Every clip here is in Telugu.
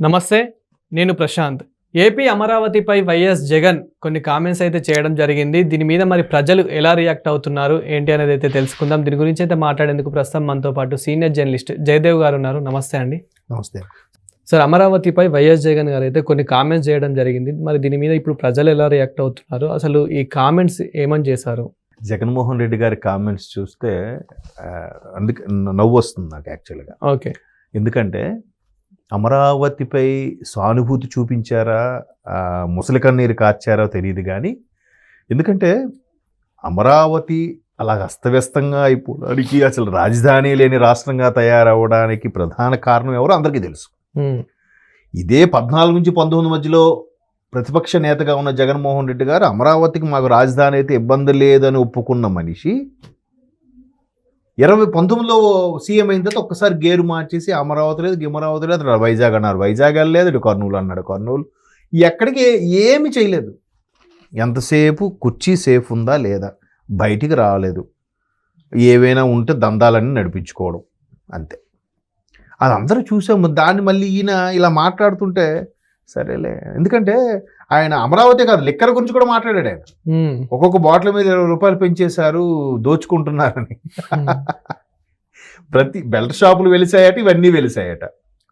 నమస్తే నేను ప్రశాంత్. ఏపీ అమరావతిపై వైఎస్ జగన్ కొన్ని కామెంట్స్ అయితే చేయడం జరిగింది. దీని మీద మరి ప్రజలు ఎలా రియాక్ట్ అవుతున్నారు ఏంటి అనేది అయితే తెలుసుకుందాం. దీని గురించి అయితే మాట్లాడేందుకు ప్రస్తుతం మనతో పాటు సీనియర్ జర్నలిస్ట్ జయదేవ్ గారు ఉన్నారు. నమస్తే అండి. నమస్తే. సార్ అమరావతిపై వైఎస్ జగన్ గారు అయితే కొన్ని కామెంట్స్ చేయడం జరిగింది. మరి దీని మీద ఇప్పుడు ప్రజలు ఎలా రియాక్ట్ అవుతున్నారు? అసలు ఈ కామెంట్స్ ఏమని చేశారు? జగన్మోహన్ రెడ్డి గారి కామెంట్స్ చూస్తే అందుకే నవ్వు వస్తుంది నాకు యాక్చువల్గా. ఓకే. ఎందుకంటే అమరావతిపై సానుభూతి చూపించారా? ముసలి కన్నీరు కార్చారో తెలియదు కానీ ఎందుకంటే అమరావతి అలా అస్తవ్యస్తంగా అయిపోవడానికి అసలు రాజధాని లేని రాష్ట్రంగా తయారవడానికి ప్రధాన కారణం ఎవరో అందరికీ తెలుసు. ఇదే పద్నాలుగు నుంచి పంతొమ్మిది మధ్యలో ప్రతిపక్ష నేతగా ఉన్న జగన్మోహన్ రెడ్డి గారు అమరావతికి మాకు రాజధాని అయితే ఇబ్బంది లేదని ఒప్పుకున్న మనిషి ఇరవై పంతొమ్మిదిలో సీఎం అయిన తర్వాత ఒక్కసారి గేరు మార్చేసి అమరావతి లేదు గిమరావతి లేదు అక్కడ వైజాగ్ అన్నారు. వైజాగ్ లేదు ఇటు కర్నూలు అన్నాడు. కర్నూలు ఎక్కడికి ఏమి చేయలేదు. ఎంతసేపు కుర్చీ సేఫ్ ఉందా లేదా? బయటికి రాలేదు. ఏవైనా ఉంటే దందాలన్నీ నడిపించుకోవడం. అంతే. అది అందరూ చూసాము. దాన్ని మళ్ళీ ఈయన ఇలా మాట్లాడుతుంటే సరేలే. ఎందుకంటే ఆయన అమరావతి కాదు లిక్కర్ గురించి కూడా మాట్లాడాడు ఆయన. ఒక్కొక్క బాటిల్ మీద ఇరవై రూపాయలు పెంచేశారు దోచుకుంటున్నారని. ప్రతి బెల్ట్ షాపులు వెలిసాయట ఇవన్నీ వెలిసాయట.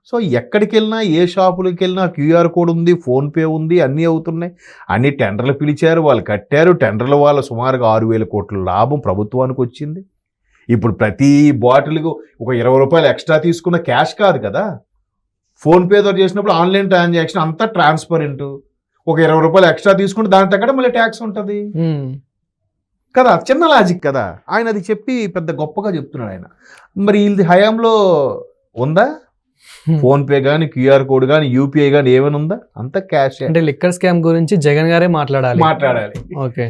సో ఎక్కడికి వెళ్ళినా ఏ షాపులకి వెళ్ళినా క్యూఆర్ కోడ్ ఉంది ఫోన్పే ఉంది అన్నీ అవుతున్నాయి. అన్ని టెండర్లు పిలిచారు వాళ్ళు కట్టారు. టెండర్ల వాళ్ళ సుమారుగా ఆరు వేల కోట్ల లాభం ప్రభుత్వానికి వచ్చింది. ఇప్పుడు ప్రతి బాటిల్కు ఒక ఇరవై రూపాయలు ఎక్స్ట్రా తీసుకున్న క్యాష్ కాదు కదా. ఫోన్పే ద్వారా చేసినప్పుడు ఆన్లైన్ ట్రాన్సాక్షన్ అంతా ట్రాన్స్పరెంట్. ఒక ఇరవై రూపాయలు ఎక్స్ట్రా తీసుకుంటే దాని తగ్గట్టు మళ్ళీ ట్యాక్స్ ఉంటుంది. కదా చిన్న లాజిక్ కదా. ఆయన అది చెప్పి పెద్ద గొప్పగా చెప్తున్నాడు ఆయన. మరి వీళ్ళది హయాంలో ఉందా? ఉమ్. ఫోన్ పే కానీ క్యూఆర్ కోడ్ కానీ యూపీఐ కానీ ఏమైనా ఉందా? అంత క్యాష్ అంటే లిక్కర్ స్కామ్ గురించి జగన్ గారే మాట్లాడాలి. మాట్లాడాలి. ఓకే.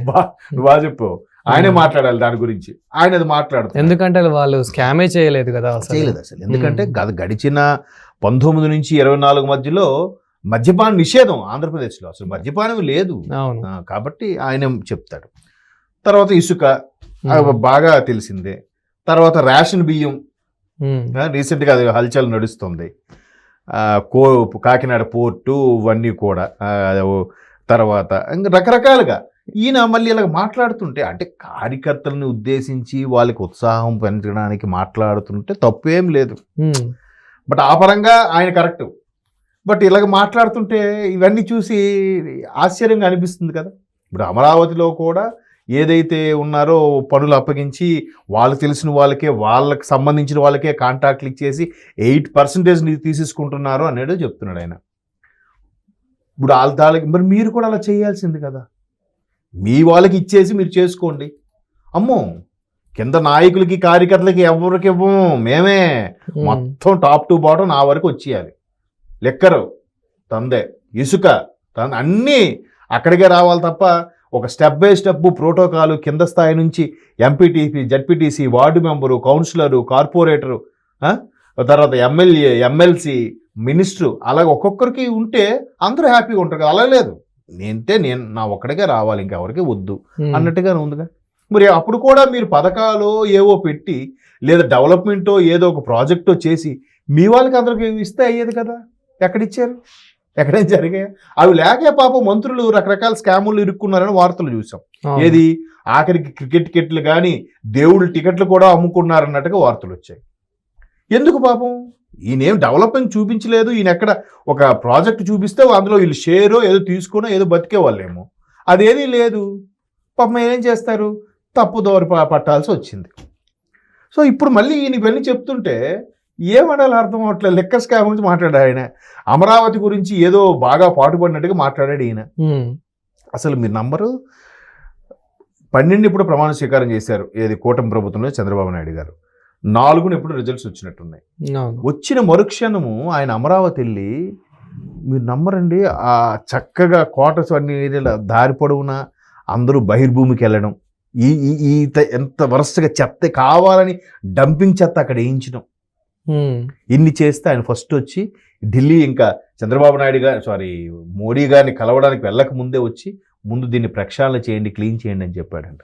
బాగా చెప్పు. ఆయనే మాట్లాడాలి దాని గురించి. ఆయన అది మాట్లాడుతుంది ఎందుకంటే వాళ్ళు స్కామే చేయలేదు కదా చేయలేదు అసలు. ఎందుకంటే గడిచిన పంతొమ్మిది నుంచి ఇరవై నాలుగు మధ్యలో మద్యపాన నిషేధం ఆంధ్రప్రదేశ్లో అసలు మద్యపానం లేదు. కాబట్టి ఆయన చెప్తాడు. తర్వాత ఇసుక ఉమ్, బాగా తెలిసిందే. తర్వాత రేషన్ బియ్యం ఆ, రీసెంట్గా అది హల్చల్ నడుస్తుంది. కో కాకినాడ పోర్టు ఇవన్నీ కూడా తర్వాత ఇంకా రకరకాలుగా ఈయన మళ్ళీ ఇలా మాట్లాడుతుంటే అంటే కార్యకర్తలను ఉద్దేశించి వాళ్ళకి ఉత్సాహం పెంచడానికి మాట్లాడుతుంటే తప్పేం లేదు. ఉమ్, బట్ ఆ పరంగా ఆయన కరెక్ట్. బట్ ఇలాగ మాట్లాడుతుంటే ఇవన్నీ చూసి ఆశ్చర్యంగా అనిపిస్తుంది కదా. ఇప్పుడు అమరావతిలో కూడా ఏదైతే ఉన్నారో పనులు అప్పగించి వాళ్ళకి తెలిసిన వాళ్ళకే వాళ్ళకి సంబంధించిన వాళ్ళకే కాంటాక్ట్లు ఇచ్చేసి ఎయిట్ పర్సెంటేజ్ తీసేసుకుంటున్నారు అనేది చెప్తున్నాడు ఆయన. ఇప్పుడు వాళ్ళ దానికి మరి మీరు కూడా అలా చేయాల్సింది కదా. మీ వాళ్ళకి ఇచ్చేసి మీరు చేసుకోండి. అమ్మో! కింద నాయకులకి కార్యకర్తలకి ఎవరికి ఇవ్వము మేమే. మొత్తం టాప్ టు బాటం నా వరకు వచ్చేయాలి. లెక్కరు తందే ఇసుక తన అన్నీ అక్కడికే రావాలి తప్ప ఒక స్టెప్ బై స్టెప్ ప్రోటోకాల్ కింద స్థాయి నుంచి MPTC ZPTC ward member councillor corporator? తర్వాత ఎమ్మెల్యే ఎమ్మెల్సీ మినిస్టరు అలాగ ఒక్కొక్కరికి ఉంటే అందరూ హ్యాపీగా ఉంటారు కదా. అలా లేదు నేంటే నేను నా ఒక్కడికే రావాలి ఇంకెవరికి వద్దు అన్నట్టుగానే ఉందిగా మరి అప్పుడు కూడా మీరు పథకాలు ఏవో పెట్టి లేదా డెవలప్మెంటో ఏదో ఒక ప్రాజెక్టో చేసి మీ వాళ్ళకి అందరికి ఇస్తే అయ్యేది కదా ఎక్కడిచ్చారు? ఎక్కడేం జరిగాయి? అవి లేకే పాపం మంత్రులు రకరకాల స్కాములు ఇరుక్కున్నారని వార్తలు చూసాం. ఏది? ఆఖరికి క్రికెట్ టికెట్లు కానీ దేవుళ్ళ టికెట్లు కూడా అమ్ముకున్నారన్నట్టుగా వార్తలు వచ్చాయి. ఎందుకు పాపం? ఈయనేం డెవలప్మెంట్ చూపించలేదు. ఈయన ఎక్కడ ఒక ప్రాజెక్ట్ చూపిస్తే అందులో వీళ్ళు షేరో ఏదో తీసుకునో ఏదో బతికే వాళ్ళేమో. అదేమీ లేదు. పాపం ఏం చేస్తారు? తప్పు దోర ప- పట్టాల్సి వచ్చింది. సో ఇప్పుడు మళ్ళీ ఈయన ఇవన్నీ చెప్తుంటే ఏమనాలి అర్థం అవట్లేదు లెక్క స్కామ్ గురించి మాట్లాడాడు ఆయన. అమరావతి గురించి ఏదో బాగా పాటుపడినట్టుగా మాట్లాడాడు ఈయన. అసలు మీరు నంబరు? పన్నెండు ఇప్పుడు ప్రమాణ స్వీకారం చేశారు. ఏది కూటమి ప్రభుత్వంలో చంద్రబాబు నాయుడు గారు. నాలుగున ఇప్పుడు రిజల్ట్స్ వచ్చినట్టున్నాయి. వచ్చిన మరుక్షణము ఆయన అమరావతి వెళ్ళి మీరు నమ్మరండి. ఆ చక్కగా క్వార్టర్స్ అన్ని ఏరియాల దారి పొడవునా? అందరూ బహిర్భూమికి వెళ్ళడం. ఈ ఈ ఎంత వరుసగా చెత్త కావాలని డంపింగ్ చెత్త అక్కడ వేయించడం. ఇన్ని చేస్తే ఆయన ఫస్ట్ వచ్చి ఢిల్లీ ఇంకా చంద్రబాబు నాయుడు గారు సారీ మోడీ గారిని కలవడానికి వెళ్ళక ముందే వచ్చి ముందు దీన్ని ప్రక్షాళన చేయండి క్లీన్ చేయండి అని చెప్పాడంట.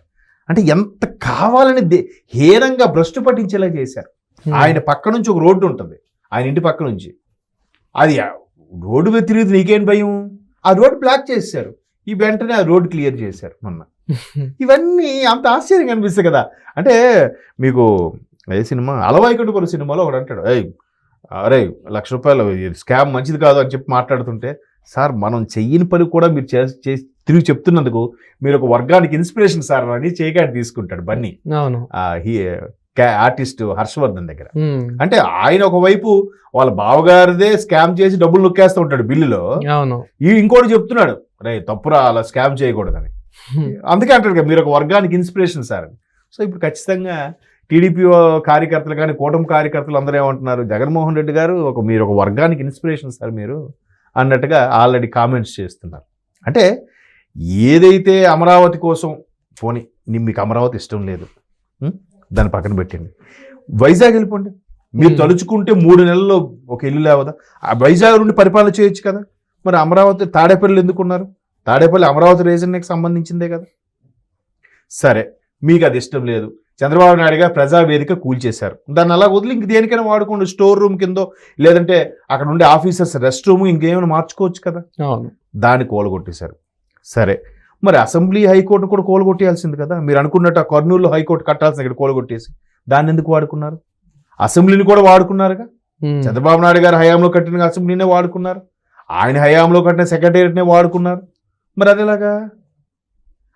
అంటే ఎంత కావాలని దే- హీనంగా భ్రష్టు పట్టించేలా చేశారు. ఆయన పక్క నుంచి ఒక రోడ్డు ఉంటుంది. ఆయన ఇంటి పక్క నుంచి. అది రోడ్డు మీద తిరిగి నీకేం భయం? ఆ రోడ్ బ్లాక్ చేశారు ఈ వెంటనే ఆ రోడ్ క్లియర్ చేశారు మొన్న. ఇవన్నీ అంత ఆశ్చర్యంగా అనిపిస్తాయి కదా. అంటే మీకు ఏ సినిమా? అలవాయికుంటుపరు సినిమాలో ఒకడు అంటాడు ఏయ్ అరే లక్ష రూపాయలు స్కామ్ మంచిది కాదు అని చెప్పి మాట్లాడుతుంటే సార్ మనం చెయ్యని పని కూడా మీరు చేసి తిరిగి చెప్తున్నందుకు మీరు ఒక వర్గానికి ఇన్స్పిరేషన్ సార్ అని చేయకాడి తీసుకుంటాడు బన్నీ. అవును. ఆర్టిస్ట్ హర్షవర్ధన్ దగ్గర. అంటే ఆయన ఒకవైపు వాళ్ళ బావగారిదే స్కామ్ చేసి డబ్బులు నొక్కేస్తూ ఉంటాడు బిల్లులో. అవును. ఈ ఇంకోటి చెప్తున్నాడు రే తప్పురా అలా స్కామ్ చేయకూడదని. అందుకే అంటాడు మీరు ఒక వర్గానికి ఇన్స్పిరేషన్ సార్ అని. సో ఇప్పుడు ఖచ్చితంగా టీడీపీ కార్యకర్తలు కానీ కూటమి కార్యకర్తలు అందరూ ఏమంటున్నారు? జగన్మోహన్ రెడ్డి గారు ఒక మీరు ఒక వర్గానికి ఇన్స్పిరేషన్ సార్ మీరు అన్నట్టుగా ఆల్రెడీ కామెంట్స్ చేస్తున్నారు. అంటే ఏదైతే అమరావతి కోసం పోనీ మీకు అమరావతి ఇష్టం లేదు? దాన్ని పక్కన పెట్టండి. వైజాగ్ వెళ్ళిపోండి. మీరు. తలుచుకుంటే మూడు నెలల్లో ఒక ఇల్లు లేవదా? ఆ వైజాగ్ నుండి పరిపాలన చేయొచ్చు కదా. మరి అమరావతి తాడేపల్లి ఎందుకున్నారు తాడేపల్లి అమరావతి రీజన్కి సంబంధించిందే కదా. సరే మీకు అది ఇష్టం లేదు. చంద్రబాబు నాయుడు గారు ప్రజావేదిక కూల్చేశారు దాన్ని అలా వదిలి ఇంక దేనికైనా వాడుకోండి స్టోర్ రూమ్ కిందో లేదంటే అక్కడ ఉండే ఆఫీసర్స్ రెస్ట్ రూమ్ ఇంకేమైనా మార్చుకోవచ్చు కదా? దాన్ని కోలగొట్టేశారు. సరే. మరి అసెంబ్లీ హైకోర్టును కూడా కోలగొట్టేయాల్సింది కదా? మీరు అనుకున్నట్టు ఆ కర్నూలు హైకోర్టు కట్టాల్సింది ఇక్కడ కోలగొట్టేసి దాన్ని ఎందుకు వాడుకున్నారు? అసెంబ్లీని కూడా వాడుకున్నారుగా? చంద్రబాబు నాయుడు గారు హయాంలో కట్టిన అసెంబ్లీనే వాడుకున్నారు. ఆయన హయాంలో కట్టిన సెక్రటేరియట్నే వాడుకున్నారు. మరి అదేలాగా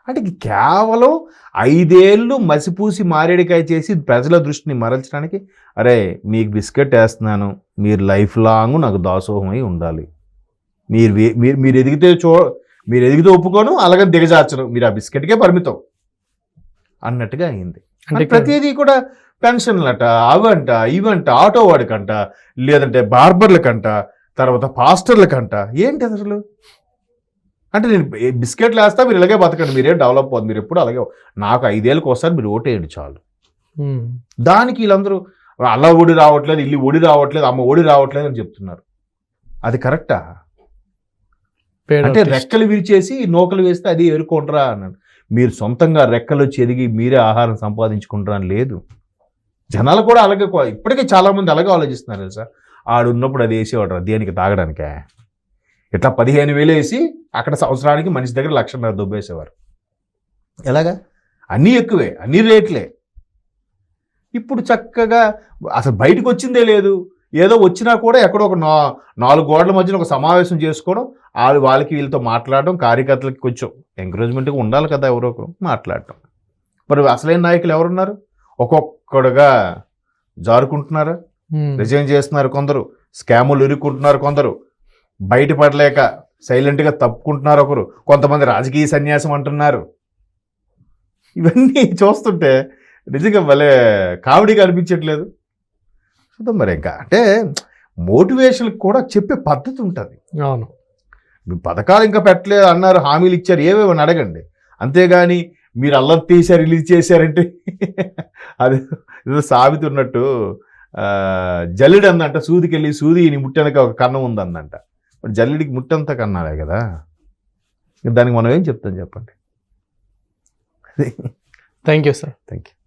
అంటే కేవలం ఐదేళ్ళు మసిపూసి మారేడికాయ చేసి ప్రజల దృష్టిని మరల్చడానికి అరే మీకు బిస్కెట్ వేస్తున్నాను మీరు లైఫ్ లాంగ్ నాకు దాసోహమై ఉండాలి. మీరు మీరు మీరు ఎదిగితే చూ మీరు ఎదిగితే ఒప్పుకోను అలాగే దిగజార్చను. మీరు ఆ బిస్కెట్కే పరిమితం. అన్నట్టుగా అయింది. అంటే ప్రతిదీ కూడా పెన్షన్లట అవంట ఇవంట ఆటో వాడికంట లేదంటే బార్బర్లకంట తర్వాత పాస్టర్లకంట ఏంటి అసలు? అంటే నేను బిస్కెట్లు వేస్తా మీరు ఇలాగే బతకండి. మీరేం డెవలప్ అవుతుంది మీరు ఎప్పుడు అలాగే నాకు ఐదేళ్ళకి ఒకసారి మీరు ఓటేయండి చాలు. దానికి వీళ్ళందరూ అలా ఒడి రావట్లేదు ఇల్లు ఒడి రావట్లేదు అమ్మ ఒడి రావట్లేదు అని చెప్తున్నారు. అది కరెక్టా? అంటే. రెక్కలు విరిచేసి నూకలు వేస్తే అది ఎరుకుంటారా అన్నాడు. మీరు సొంతంగా రెక్కలు చెదిగి మీరే ఆహారం సంపాదించుకుంటారా అని లేదు. జనాలు కూడా అలాగే ఇప్పటికే చాలా మంది అలాగే ఆలోచిస్తున్నారు తెలుసా? ఆడు ఉన్నప్పుడు అది వేసేవాడు దేనికి తాగడానికే? ఇట్లా పదిహేను వేలు వేసి అక్కడ సంవత్సరానికి మనిషి దగ్గర లక్షన్నర దొబ్బేసేవారు. ఎలాగా? అన్నీ ఎక్కువే అన్నీ రేట్లే. ఇప్పుడు చక్కగా అసలు బయటకు వచ్చిందే లేదు. ఏదో వచ్చినా కూడా ఎక్కడో ఒక నా నాలుగు గోడల మధ్యన ఒక సమావేశం చేసుకోవడం వాళ్ళు వాళ్ళకి వీళ్ళతో మాట్లాడడం కార్యకర్తలకి కొంచెం ఎంకరేజ్మెంట్గా ఉండాలి కదా ఎవరో ఒకరు మాట్లాడటం. మరి అసలైన నాయకులు ఎవరున్నారు? ఒక్కొక్కడుగా జారుకుంటున్నారా? రిజైన్ చేస్తున్నారు కొందరు స్కాములు ఇరుక్కుంటున్నారు కొందరు. బయటపడలేక సైలెంట్గా తప్పుకుంటున్నారు ఒకరు. కొంతమంది రాజకీయ సన్యాసం అంటున్నారు. ఇవన్నీ చూస్తుంటే నిజంగా భలే కామెడీగా అనిపించట్లేదు. చూద్దాం మరి ఇంకా. అంటే మోటివేషన్కి కూడా చెప్పే పద్ధతి ఉంటుంది. అవును. మీ పథకాలు ఇంకా పెట్టలేదు అన్నారు హామీలు ఇచ్చారు ఏవేవో అని అడగండి. అంతేగాని మీరు అల్లరి తీశారు రిలీజ్ చేశారంటే అది ఏదో సామెత ఉన్నట్టు జల్లిడి అందంట సూదికెళ్ళి సూది నీ ముట్టనక ఒక కన్నం ఉందందంట. మరి జల్లిడికి ముట్టంతా కన్నాలే కదా. దానికి మనం ఏం చెప్తాం చెప్పండి? Thank you sir thank you